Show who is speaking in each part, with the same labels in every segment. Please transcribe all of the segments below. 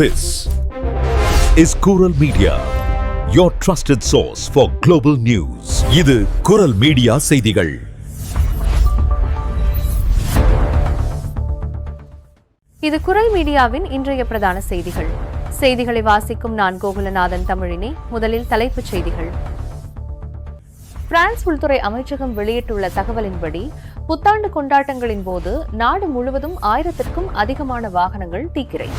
Speaker 1: This is Kural Media, your trusted source for global news. இது குரல் media செய்திகள்.
Speaker 2: இது குரல் மீடியாவின் இன்றைய பிரதான செய்திகள். செய்திகளை வாசிக்கும் நான் கோகுலநாதன் தமிழினி முதலில் தலைப்புச் செய்திகள். பிரான்ஸ் உள்துறை அமைச்சகம் வெளியிட்டுள்ள தகவலின்படி புத்தாண்டு கொண்டாட்டங்களின் போது நாடு முழுவதும் ஆயிரத்திற்கும் அதிகமான வாகனங்கள் தீக்கிரை.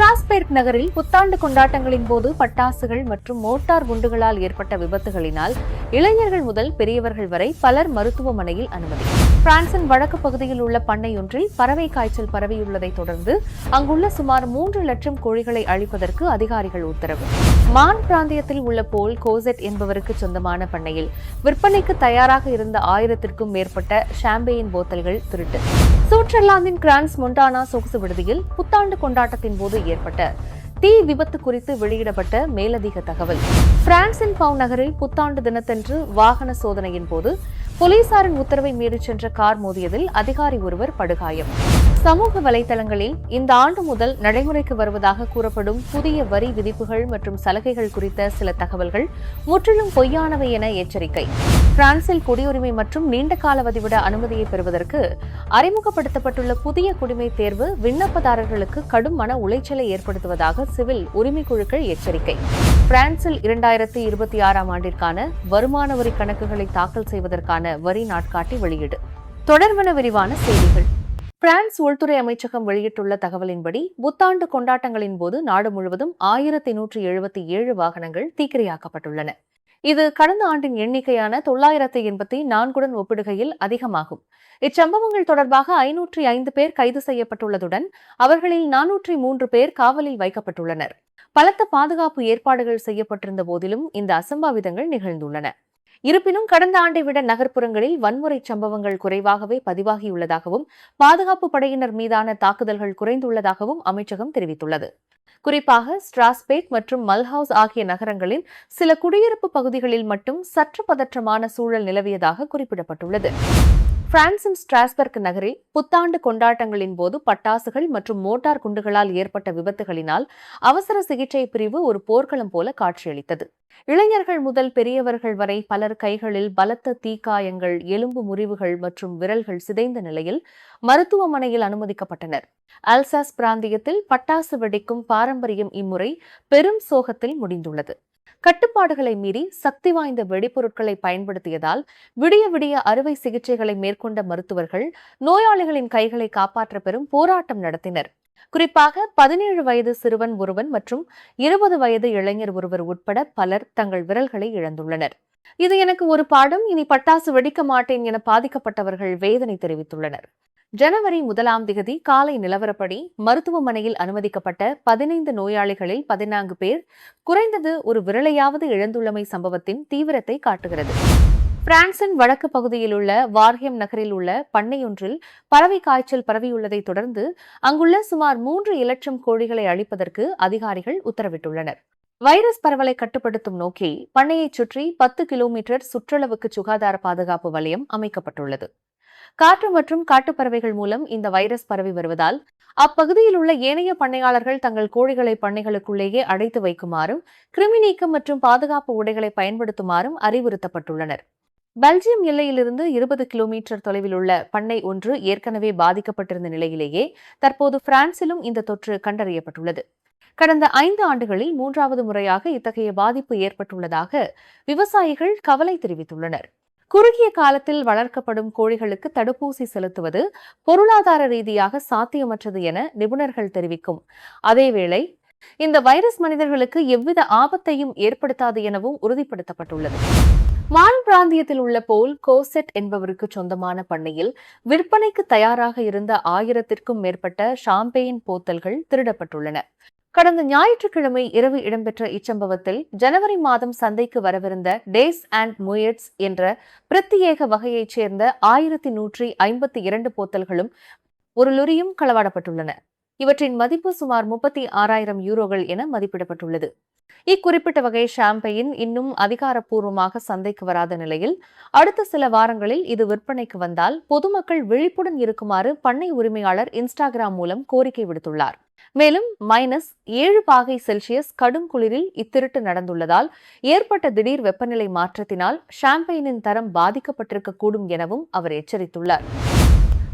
Speaker 2: ஸ்ட்ராஸ்பேர்க் நகரில் புத்தாண்டு கொண்டாட்டங்களின் போது பட்டாசுகள் மற்றும் மோட்டார் குண்டுகளால் ஏற்பட்ட விபத்துகளினால் இளைஞர்கள் முதல் பெரியவர்கள் வரை பலர் மருத்துவமனையில் அனுமதி பிரான்சின் வடக்கு பகுதியில் உள்ள பண்ணையொன்றில் பறவை காய்ச்சல் பரவியுள்ளதை தொடர்ந்து அங்குள்ள சுமார் மூன்று லட்சம் கோழிகளை அழிப்பதற்கு அதிகாரிகள் உத்தரவு. மான் பிராந்தியத்தில் உள்ள போல் கோசெட் என்பவருக்கு சொந்தமான பண்ணையில் விற்பனைக்கு தயாராக இருந்த ஆயிரத்திற்கும் மேற்பட்ட ஷாம்பேயின் போத்தல்கள் திருட்டு. சுவிட்சர்லாந்தின் கிரான்ஸ் மொண்டானா சொகுசு விடுதியில் புத்தாண்டு கொண்டாட்டத்தின் போது ஏற்பட்ட தீ விபத்து குறித்து வெளியிடப்பட்ட மேலதிக தகவல். பிரான்சின் பவு நகரில் புத்தாண்டு தினத்தன்று வாகன சோதனையின் போது போலீசாரின் உத்தரவை மீறி சென்ற கார் மோதியதில் அதிகாரி ஒருவர் படுகாயம். சமூக வலைதளங்களில் இந்த ஆண்டு முதல் நடைமுறைக்கு வருவதாக கூறப்படும் புதிய வரி விதிப்புகள் மற்றும் சலுகைகள் குறித்த சில தகவல்கள் முற்றிலும் பொய்யானவை என எச்சரிக்கை. பிரான்சில் குடியுரிமை மற்றும் நீண்ட கால வதிவிட அனுமதியை பெறுவதற்கு அறிமுகப்படுத்தப்பட்டுள்ள புதிய குடிமை தேர்வு விண்ணப்பதாரர்களுக்கு கடும் மன உளைச்சலை ஏற்படுத்துவதாக சிவில் உரிமை குழுக்கள் எச்சரிக்கை. பிரான்சில் இரண்டாயிரத்தி இருபத்தி ஆறாம் ஆண்டிற்கான வருமான வரி கணக்குகளை தாக்கல் செய்வதற்கான வரி நாட்காட்டி வெளியீடு. தொடர்வன விரிவான செய்திகள். பிரான்ஸ் உள்துறை அமைச்சகம் வெளியிட்டுள்ள தகவலின்படி புத்தாண்டு கொண்டாட்டங்களின் போது நாடு முழுவதும் ஆயிரத்தி நூற்றி எழுபத்தி ஏழு வாகனங்கள் தீக்கிரையாக்கப்பட்டுள்ளன. இது கடந்த ஆண்டின் எண்ணிக்கையான தொள்ளாயிரத்தி எண்பத்தி நான்குடன் ஒப்பிடுகையில் அதிகமாகும். இச்சம்பவங்கள் தொடர்பாக ஐநூற்றி ஐந்து பேர் கைது செய்யப்பட்டுள்ளதுடன் அவர்களில் நானூற்றி மூன்று பேர் காவலில் வைக்கப்பட்டுள்ளனர். பலத்த பாதுகாப்பு ஏற்பாடுகள் செய்யப்பட்டிருந்த போதிலும் இந்த அசம்பாவிதங்கள் நிகழ்ந்துள்ளன. இருப்பினும் கடந்த ஆண்டை விட நகர்ப்புறங்களில் வன்முறை சம்பவங்கள் குறைவாகவே பதிவாகியுள்ளதாகவும் பாதுகாப்பு படையினர் மீதான தாக்குதல்கள் குறைந்துள்ளதாகவும் அமைச்சகம் தெரிவித்துள்ளது. குறிப்பாக ஸ்ட்ராஸ்பேட் மற்றும் மல்ஹவுஸ் ஆகிய நகரங்களின் சில குடியிருப்பு பகுதிகளில் மட்டும் சற்று பதற்றமான சூழல் நிலவியதாக குறிப்பிடப்பட்டுள்ளது. பிரான்சின் ஸ்ட்ராஸ்பர்க் நகரில் புத்தாண்டு கொண்டாட்டங்களின் போது பட்டாசுகள் மற்றும் மோட்டார் குண்டுகளால் ஏற்பட்ட விபத்துகளினால் அவசர சிகிச்சை பிரிவு ஒரு போர்க்களம் போல காட்சியளித்தது. இளைஞர்கள் முதல் பெரியவர்கள் வரை பலர் கைகளில் பலத்த தீக்காயங்கள் எலும்பு முறிவுகள் மற்றும் விரல்கள் சிதைந்த நிலையில் மருத்துவமனையில் அனுமதிக்கப்பட்டனர். அல்சாஸ் பிராந்தியத்தில் பட்டாசு வெடிக்கும் பாரம்பரியம் இம்முறை பெரும் சோகத்தில் முடிந்துள்ளது. கட்டுப்பாடுகளை மீறி சக்தி வாய்ந்த வெடிப்பொருட்களை பயன்படுத்தியதால் விடிய விடிய அறுவை சிகிச்சைகளை மேற்கொண்ட மருத்துவர்கள் நோயாளிகளின் கைகளை காப்பாற்ற பெறும் போராட்டம் நடத்தினர். குறிப்பாக பதினேழு வயது சிறுவன் ஒருவன் மற்றும் இருபது வயது இளைஞர் ஒருவர் உட்பட பலர் தங்கள் விரல்களை இழந்துள்ளனர். இது எனக்கு ஒரு பாடம் இனி பட்டாசு வெடிக்க மாட்டேன் என பாதிக்கப்பட்டவர்கள் வேதனை தெரிவித்துள்ளனர். ஜனவரி முதலாம் திகதி காலை நிலவரப்படி மருத்துவமனையில் அனுமதிக்கப்பட்ட பதினைந்து நோயாளிகளில் பதினான்கு பேர் குறைந்தது ஒரு விரலையாவது இழந்துள்ளமை சம்பவத்தின் தீவிரத்தை காட்டுகிறது. பிரான்சின் வடக்கு பகுதியில் உள்ள வார்ஹியம் நகரில் உள்ள பண்ணையொன்றில் பறவை காய்ச்சல் பரவியுள்ளதை தொடர்ந்து அங்குள்ள சுமார் மூன்று இலட்சம் கோழிகளை அழிப்பதற்கு அதிகாரிகள் உத்தரவிட்டுள்ளனர். வைரஸ் பரவலை கட்டுப்படுத்தும் நோக்கில் பண்ணையைச் சுற்றி பத்து கிலோமீட்டர் சுற்றளவுக்கு சுகாதார பாதுகாப்பு வலயம் அமைக்கப்பட்டுள்ளது. காற்று மற்றும் காட்டுப்பறவைகள் மூலம் இந்த வைரஸ் பரவி வருவதால் அப்பகுதியில் உள்ள ஏனைய பண்ணையாளர்கள் தங்கள் கோழிகளை பண்ணைகளுக்குள்ளேயே அடைத்து வைக்குமாறும் கிருமி நீக்கம் மற்றும் பாதுகாப்பு உடைகளை பயன்படுத்துமாறும் அறிவுறுத்தப்பட்டுள்ளனர். பெல்ஜியம் எல்லையிலிருந்து இருபது கிலோமீட்டர் தொலைவில் உள்ள பண்ணை ஒன்று ஏற்கனவே பாதிக்கப்பட்டிருந்த நிலையிலேயே தற்போது பிரான்சிலும் இந்த தொற்று கண்டறியப்பட்டுள்ளது. கடந்த ஐந்து ஆண்டுகளில் மூன்றாவது முறையாக இத்தகைய பாதிப்பு ஏற்பட்டுள்ளதாக விவசாயிகள் கவலை தெரிவித்துள்ளனர். குறுகிய காலத்தில் வளர்க்கப்படும் கோழிகளுக்கு தடுப்பூசி செலுத்துவது பொருளாதார ரீதியாக சாத்தியமற்றது என நிபுணர்கள் தெரிவிக்கும். அதேவேளை இந்த வைரஸ் மனிதர்களுக்கு எவ்வித ஆபத்தையும் ஏற்படுத்தாது எனவும் உறுதிப்படுத்தப்பட்டுள்ளது. மான் பிராந்தியத்தில் உள்ள போல் கோசெட் என்பவருக்கு சொந்தமான பண்ணையில் விற்பனைக்கு தயாராக இருந்த ஆயிரத்திற்கும் மேற்பட்ட ஷாம்பெயின் போத்தல்கள் திருடப்பட்டுள்ளன. கடந்த ஞாயிற்றுக்கிழமை இரவு இடம்பெற்ற இச்சம்பவத்தில் ஜனவரி மாதம் சந்தைக்கு வரவிருந்த டேஸ் அண்ட் முயட்ஸ் என்ற பிரத்யேக வகையைச் சேர்ந்த ஆயிரத்தி நூற்றி ஐம்பத்தி இரண்டு போத்தல்களும் ஒரு லொரியும் களவாடப்பட்டுள்ளன. இவற்றின் மதிப்பு சுமார் முப்பத்தி ஆறாயிரம் யூரோகள் என மதிப்பிடப்பட்டுள்ளது. இக்குறிப்பிட்ட வகை ஷாம்பெயின் இன்னும் அதிகாரப்பூர்வமாக சந்தைக்கு வராத நிலையில் அடுத்த சில வாரங்களில் இது விற்பனைக்கு வந்தால் பொதுமக்கள் விழிப்புடன் இருக்குமாறு பண்ணை உரிமையாளர் இன்ஸ்டாகிராம் மூலம் கோரிக்கை விடுத்துள்ளார். மேலும் மைனஸ் ஏழு பாகை செல்சியஸ் கடும் குளிரில் இத்திருட்டு நடந்துள்ளதால் ஏற்பட்ட திடீர் வெப்பநிலை மாற்றத்தினால் ஷாம்பெயினின் தரம் பாதிக்கப்பட்டிருக்கக்கூடும் எனவும் அவர் எச்சரித்துள்ளார்.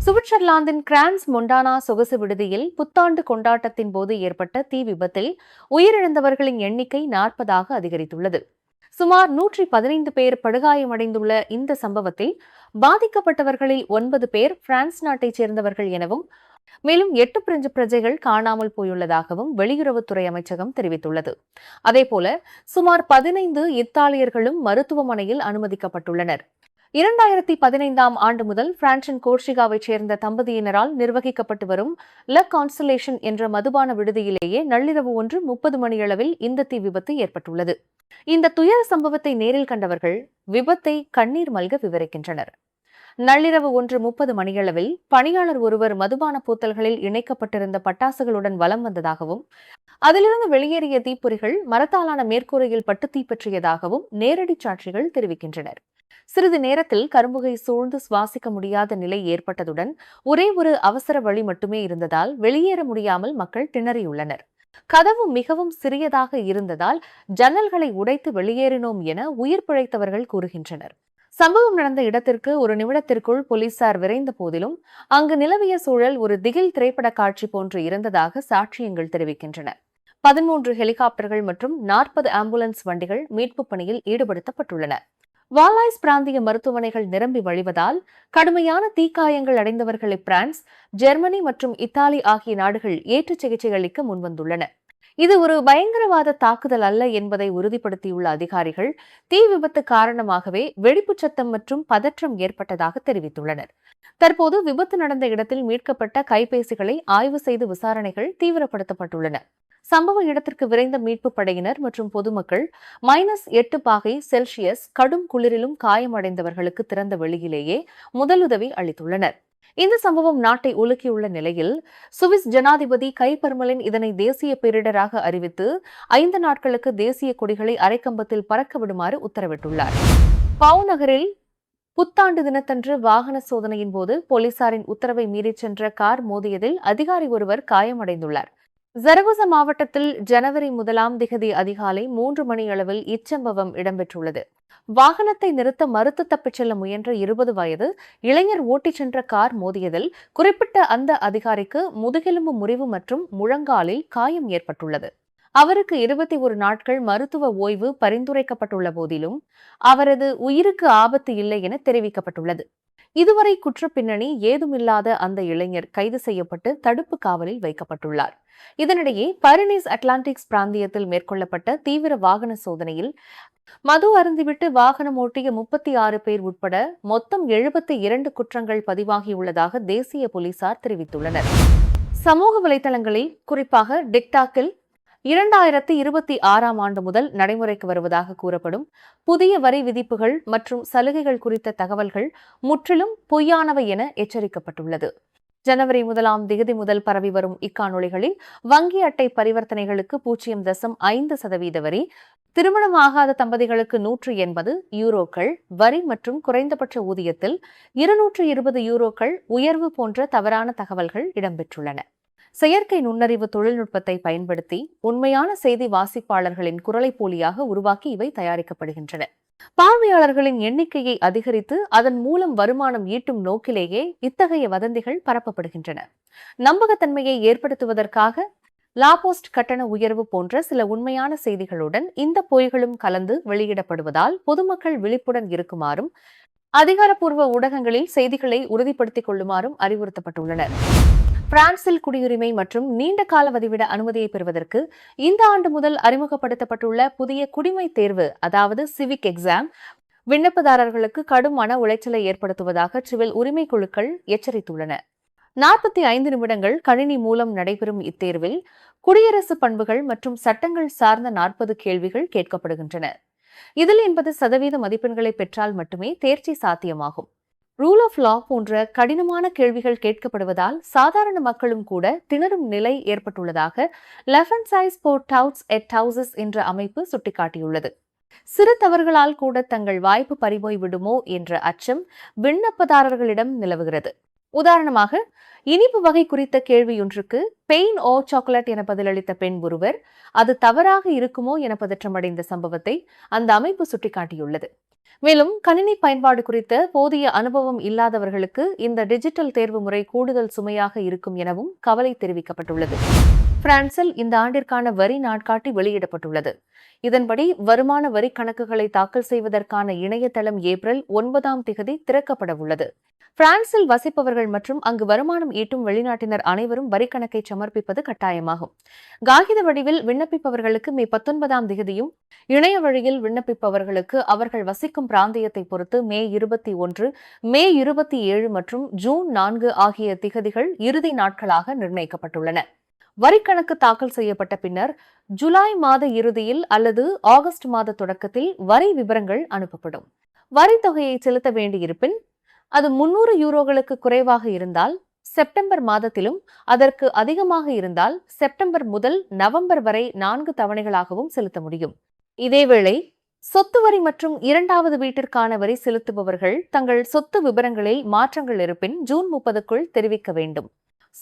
Speaker 2: சுவிட்சர்லாந்தின் கிரான்ஸ் மொண்டானா சொகுசு விடுதியில் புத்தாண்டு கொண்டாட்டத்தின் போது ஏற்பட்ட தீ விபத்தில் உயிரிழந்தவர்களின் எண்ணிக்கை நாற்பதாக அதிகரித்துள்ளது. சுமார் நூற்றி பதினைந்து பேர் படுகாயமடைந்துள்ள இந்த சம்பவத்தில் பாதிக்கப்பட்டவர்களில் ஒன்பது பேர் பிரான்ஸ் நாட்டைச் சேர்ந்தவர்கள் எனவும் மேலும் எட்டு பிரெஞ்சு பிரஜைகள் காணாமல் போயுள்ளதாகவும் வெளியுறவுத்துறை அமைச்சகம் தெரிவித்துள்ளது. அதேபோல சுமார் பதினைந்து இத்தாலியர்களும் மருத்துவமனையில் அனுமதிக்கப்பட்டுள்ளனர். இரண்டாயிரத்தி பதினைந்தாம் ஆண்டு முதல் பிரான்சின் கோர்ஷிகாவைச் சேர்ந்த தம்பதியினரால் நிர்வகிக்கப்பட்டு வரும் ல கான்ஸ்டலேஷன் என்ற மதுபான விடுதியிலேயே நள்ளிரவு ஒன்று முப்பது மணியளவில் இந்த தீ விபத்து ஏற்பட்டுள்ளது. இந்த துயர சம்பவத்தை நேரில் கண்டவர்கள் விபத்தை கண்ணீர் மல்க விவரிக்கின்றனர். நள்ளிரவு ஒன்று முப்பது மணியளவில் பணியாளர் ஒருவர் மதுபான பூத்தல்களில் இணைக்கப்பட்டிருந்த பட்டாசுகளுடன் வலம் வந்ததாகவும் அதிலிருந்து வெளியேறிய தீப்பொறிகள் மரத்தாலான மேற்கூரையில் பட்டு தீப்பற்றியதாகவும் நேரடி சாட்சிகள் தெரிவிக்கின்றனர். சிறிது நேரத்தில் கரும்புகை சூழ்ந்து சுவாசிக்க முடியாத நிலை ஏற்பட்டதுடன் ஒரே ஒரு அவசர வழி மட்டுமே இருந்ததால் வெளியேற முடியாமல் மக்கள் திணறியுள்ளனர். கதவு மிகவும் சிறியதாக இருந்ததால் ஜன்னல்களை உடைத்து வெளியேறினோம் என உயிர் பிழைத்தவர்கள் கூறுகின்றனர். சம்பவம் நடந்த இடத்திற்கு ஒரு நிமிடத்திற்குள் போலீசார் விரைந்த போதிலும் அங்கு நிலவிய சூழல் ஒரு திகில் திரைப்பட காட்சி போன்று இருந்ததாக சாட்சியங்கள் தெரிவிக்கின்றன. பதிமூன்று ஹெலிகாப்டர்கள் மற்றும் நாற்பது ஆம்புலன்ஸ் வண்டிகள் மீட்புப் பணியில் ஈடுபடுத்தப்பட்டுள்ளன. வாலாய்ஸ் பிராந்திய மருத்துவமனைகள் நிரம்பி வழிவதால் கடுமையான தீக்காயங்கள் அடைந்தவர்களை பிரான்ஸ் ஜெர்மனி மற்றும் இத்தாலி ஆகிய நாடுகள் ஏற்று சிகிச்சை அளிக்க முன்வந்துள்ளன. இது ஒரு பயங்கரவாத தாக்குதல் அல்ல என்பதை உறுதிப்படுத்தியுள்ள அதிகாரிகள் தீ விபத்து காரணமாகவே வெடிப்புச் சத்தம் மற்றும் பதற்றம் ஏற்பட்டதாக தெரிவித்துள்ளனர். தற்போது விபத்து நடந்த இடத்தில் மீட்கப்பட்ட கைபேசிகளை ஆய்வு செய்து விசாரணைகள் தீவிரப்படுத்தப்பட்டுள்ளன. சம்பவ இடத்திற்கு விரைந்த மீட்புப் படையினர் மற்றும் பொதுமக்கள் மைனஸ் எட்டு பாகை செல்சியஸ் கடும் குளிரிலும் காயமடைந்தவர்களுக்கு திறந்த வெளியிலேயே முதலுதவி அளித்துள்ளனர். இந்த சம்பவம் நாட்டை உலுக்கியுள்ள நிலையில் சுவிஸ் ஜனாதிபதி கைபர்மலின் இதனை தேசிய பேரிடராக அறிவித்து ஐந்து நாட்களுக்கு தேசிய கொடிகளை அரைக்கம்பத்தில் பறக்க விடுமாறு உத்தரவிட்டுள்ளார். பவு நகரில் புத்தாண்டு தினத்தன்று வாகன சோதனையின் போது போலீசாரின் உத்தரவை மீறிச் சென்ற கார் மோதியதில் அதிகாரி ஒருவர் காயமடைந்துள்ளார். ஜரகோச மாவட்டத்தில் ஜனவரி முதலாம் திகதி அதிகாலை மூன்று மணி அளவில் இச்சம்பவம் இடம்பெற்றுள்ளது. வாகனத்தை நிறுத்த மறுத்து தப்பிச் செல்ல முயன்ற இருபது வயது இளைஞர் ஓட்டிச் சென்ற கார் மோதியதில் குறிப்பிட்ட அந்த அதிகாரிக்கு முதுகெலும்பு முறிவு மற்றும் முழங்காலில் காயம் ஏற்பட்டுள்ளது. அவருக்கு இருபத்தி ஒரு நாட்கள் மருத்துவ ஓய்வு பரிந்துரைக்கப்பட்டுள்ள போதிலும் அவரது உயிருக்கு ஆபத்து இல்லை என தெரிவிக்கப்பட்டுள்ளது. இதுவரை குற்ற பின்னணி ஏதுமில்லாத அந்த இளைஞர் கைது செய்யப்பட்டு தடுப்பு காவலில் வைக்கப்பட்டுள்ளார். இதனிடையே பரினிஸ் அட்லாண்டிக்ஸ் பிராந்தியத்தில் மேற்கொள்ளப்பட்ட தீவிர வாகன சோதனையில் மது அருந்திவிட்டு வாகனம் ஓட்டிய முப்பத்தி ஆறு பேர் உட்பட மொத்தம் எழுபத்தி இரண்டு குற்றங்கள் பதிவாகியுள்ளதாக தேசிய போலீசார் தெரிவித்துள்ளனர். சமூக வலைதளங்களில் குறிப்பாக டிக்டாக்கில் இரண்டாயிரத்தி இருபத்தி ஆறாம் ஆண்டு முதல் நடைமுறைக்கு வருவதாக கூறப்படும் புதிய வரி விதிப்புகள் மற்றும் சலுகைகள் குறித்த தகவல்கள் முற்றிலும் பொய்யானவை என எச்சரிக்கப்பட்டுள்ளது. ஜனவரி முதலாம் திகதி முதல் பரவி வரும் இக்காணொலிகளில் வங்கி அட்டை பரிவர்த்தனைகளுக்கு பூஜ்ஜியம் தசம் ஐந்து சதவீத வரி திருமணமாகாத தம்பதிகளுக்கு நூற்று எண்பது யூரோக்கள் வரி மற்றும் குறைந்தபட்ச ஊதியத்தில் இருநூற்று இருபது யூரோக்கள் உயர்வு போன்ற தவறான தகவல்கள் இடம்பெற்றுள்ளன. செயற்கை நுண்ணறிவு தொழில்நுட்பத்தை பயன்படுத்தி உண்மையான செய்தி வாசிப்பாளர்களின் குரலை போலியாக உருவாக்கி இவை தயாரிக்கப்படுகின்றன. பார்வையாளர்களின் எண்ணிக்கையை அதிகரித்து அதன் மூலம் வருமானம் ஈட்டும் நோக்கிலேயே இத்தகைய வதந்திகள் பரப்பப்படுகின்றன. நம்பகத்தன்மையை ஏற்படுத்துவதற்காக லாபோஸ்ட் கட்டண உயர்வு போன்ற சில உண்மையான செய்திகளுடன் இந்த பொய்களும் கலந்து வெளியிடப்படுவதால் பொதுமக்கள் விழிப்புடன் இருக்குமாறும் அதிகாரப்பூர்வ ஊடகங்களில் செய்திகளை உறுதிப்படுத்திக் கொள்ளுமாறும் அறிவுறுத்தப்பட்டுள்ளனர். பிரான்சில் குடியுரிமை மற்றும் நீண்ட கால வதிவிட அனுமதியை பெறுவதற்கு இந்த ஆண்டு முதல் அறிமுகப்படுத்தப்பட்டுள்ள புதிய குடிமை தேர்வு அதாவது சிவிக் எக்ஸாம் விண்ணப்பதாரர்களுக்கு கடும் மன உளைச்சலை ஏற்படுத்துவதாக சிவில் உரிமை குழுக்கள் எச்சரித்துள்ளன. நாற்பத்தி ஐந்து நிமிடங்கள் கணினி மூலம் நடைபெறும் இத்தேர்வில் குடியரசு பண்புகள் மற்றும் சட்டங்கள் சார்ந்த நாற்பது கேள்விகள் கேட்கப்படுகின்றன. இதில் எண்பது சதவீத மதிப்பெண்களை பெற்றால் மட்டுமே தேர்ச்சி சாத்தியமாகும். ரூல் ஆஃப் லா போன்ற கடினமான கேள்விகள் கேட்கப்படுவதால் சாதாரண மக்களும் கூட திணறும் நிலை ஏற்பட்டுள்ளதாக லெஃபன் சைஸ் போர் டவுட்ஸ் எட் ஹவுசஸ் என்ற அமைப்பு சுட்டிக்காட்டியுள்ளது. சிறு தவறுகளால் கூட தங்கள் வாய்ப்பு பறிபோய் விடுமோ என்ற அச்சம் விண்ணப்பதாரர்களிடம் நிலவுகிறது. உதாரணமாக இனிப்பு வகை குறித்த கேள்வியொன்றுக்கு பெயின் ஓ சாக்லேட் என பதிலளித்த பெண் ஒருவர் அது தவறாக இருக்குமோ என பதற்றமடைந்த சம்பவத்தை அந்த அமைப்பு சுட்டிக்காட்டியுள்ளது. மேலும் கணினி பயன்பாடு குறித்த போதிய அனுபவம் இல்லாதவர்களுக்கு இந்த டிஜிட்டல் தேர்வு முறை கூடுதல் சுமையாக இருக்கும் எனவும் கவலை தெரிவிக்கப்பட்டுள்ளது. பிரான்சில் இந்த ஆண்டிற்கான வரி நாட்காட்டி வெளியிடப்பட்டுள்ளது. இதன்படி வருமான வரி கணக்குகளை தாக்கல் செய்வதற்கான இணையதளம் ஏப்ரல் ஒன்பதாம் திகதி திறக்கப்பட உள்ளது. பிரான்சில் வசிப்பவர்கள் மற்றும் அங்கு வருமானம் ஈட்டும் வெளிநாட்டினர் அனைவரும் வரி கணக்கை சமர்ப்பிப்பது கட்டாயமாகும். காகித வடிவில் விண்ணப்பிப்பவர்களுக்கு மே பத்தொன்பதாம் திகதியும் இணைய வழியில் விண்ணப்பிப்பவர்களுக்கு அவர்கள் வசிக்கும் இருக்கும் பிராந்தியத்தை பொறுத்து மே இருபத்தி ஒன்று மே இருபத்தி ஏழு மற்றும் ஜூன் நான்கு ஆகிய திகதிகள் இறுதி நாட்களாக நிர்ணயிக்கப்பட்டுள்ளன. வரிக்கணக்கு தாக்கல் செய்யப்பட்ட பின்னர் ஜூலை மாத இறுதியில் அல்லது ஆகஸ்ட் மாத தொடக்கத்தில் வரி விவரங்கள் அனுப்பப்படும். வரி தொகையை செலுத்த வேண்டியிருப்பின் அது முன்னூறு யூரோகளுக்கு குறைவாக இருந்தால் செப்டம்பர் மாதத்திலும் அதற்கு அதிகமாக இருந்தால் செப்டம்பர் முதல் நவம்பர் வரை நான்கு தவணைகளாகவும் செலுத்த முடியும். இதேவேளை சொத்து வரி மற்றும் இரண்டாவது வீட்டிற்கான வரி செலுத்துபவர்கள் தங்கள் சொத்து விவரங்களில் மாற்றங்கள் இருப்பின் ஜூன் முப்பதுக்குள் தெரிவிக்க வேண்டும்.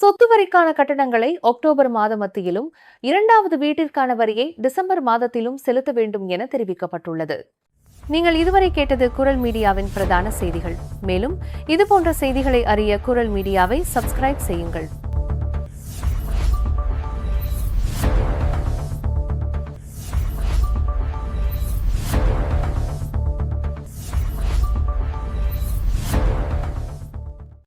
Speaker 2: சொத்து வரிக்கான கட்டணங்களை அக்டோபர் மாத மத்தியிலும் இரண்டாவது வீட்டிற்கான வரியை டிசம்பர் மாதத்திலும் செலுத்த வேண்டும் என தெரிவிக்கப்பட்டுள்ளது. நீங்கள் இதுவரை கேட்டது குரல் மீடியாவின் பிரதான செய்திகள். மேலும் இதுபோன்ற செய்திகளை அறிய குரல் மீடியாவை சப்ஸ்கிரைப் செய்யுங்கள்.